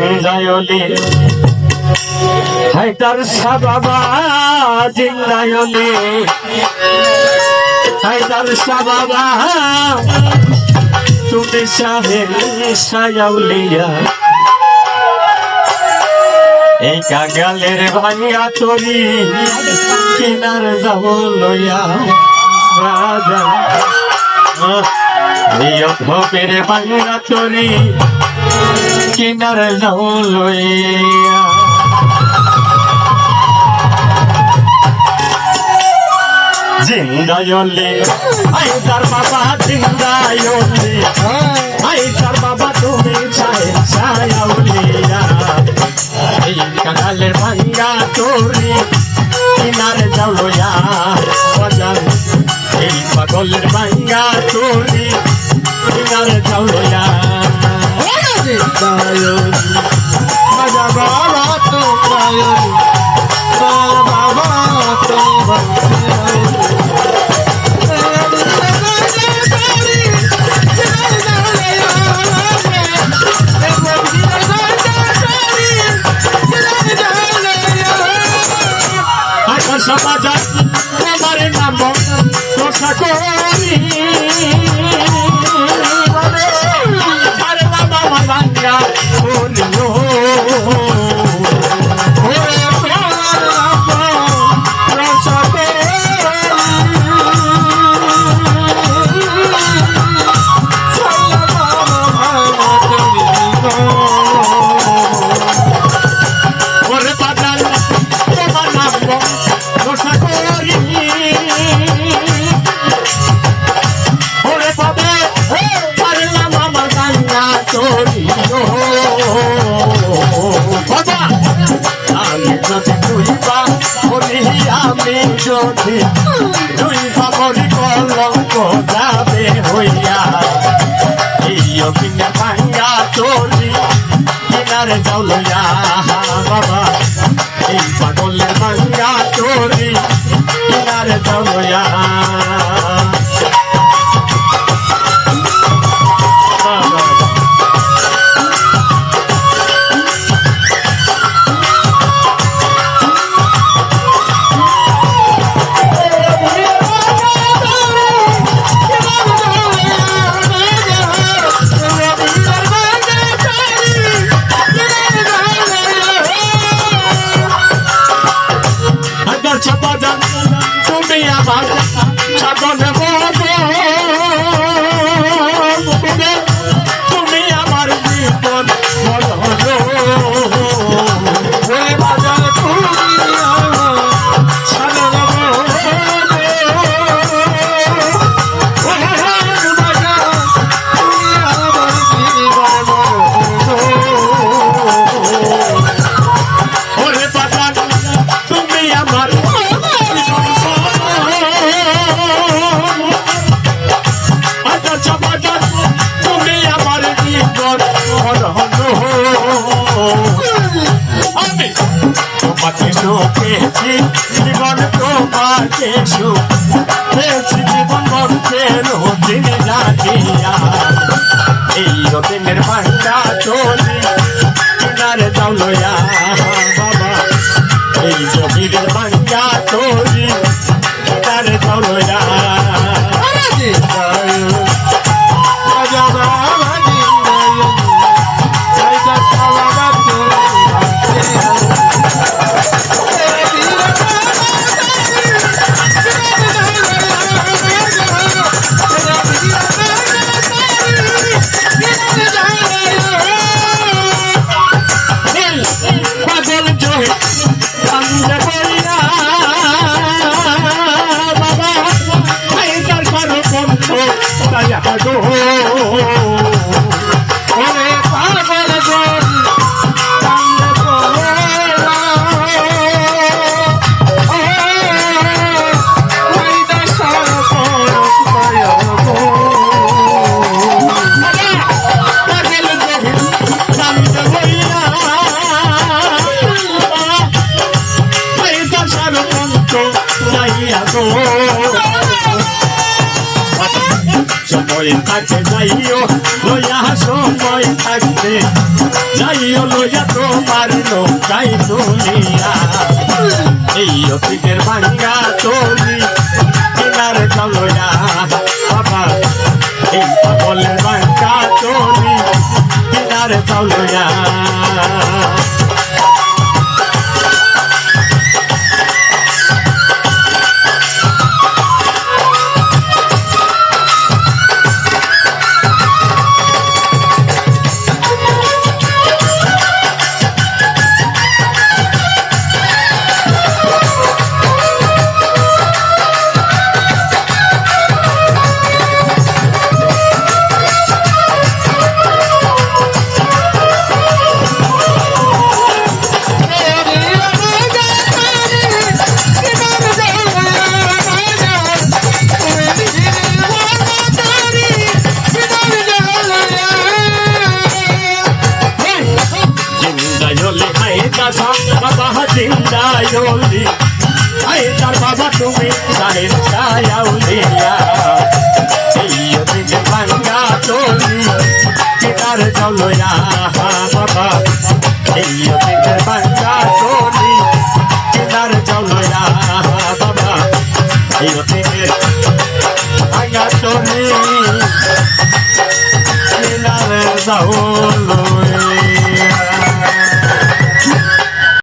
জিঙ্গায়লি হাইদার সাবাবা জিঙ্গায়লি হাইদার সাবাবা, তুমি সাহে সায়াউলিয়া। এই কাঙ্গালের ভাঙিয়া তরি, কিনার যাব লইয়া। রাজা এই অধপের ভাঙিয়া তরি। কিনার যাব লইয়া জিন্দায়লে আই তার বাবা জিন্দায়লে আই তার বাবা তুমি চাই ছায়াউলিয়া এই কাঙালের ভাঙ্গা তোরি কিনারে যাওয়া বাজার এই পাগলের ভাঙ্গা তোরি বাজা বাবা তো গায়নি বাবা তো আকাশ বাজার তোমার নাম তোষা করি যদি তুই বা বলি আমি যদি তুই বা বলি কলঙ্ক যাবে হইয়া। এই অভিনে ভাঙ্গা চলি কিনারে যাও লইয়া, বাবা। এই পাগলের ভাঙ্গা চলি কিনারে যাও লইয়া। তুমি আমার তোমাকে সুখেছি জীবন তোমাকে পেয়েছি জীবন বন্ধের দিন রাখিয়া এই রোদিনের ভাঙ্গা চলি সময় থাকে যাইও লয়া সময় থাকতে যাইও লয়া তোমার নৌকাই দুনিয়া এই অতীতের ভাঙ্গা তরি কেনার কালয়া বাবা। এই পাগলের ভাঙ্গা তরি কেনার কালয়া জিন্দায়লি আইতার বাবা, তুমি এই অতীতে ভাঙ্গা চলি কিনারে চলয়া বাবা। এই ভাঙ্গা চলি কিনারে চলয়া বাবা। এই ভাঙ্গা চলি কিনারে যাওলো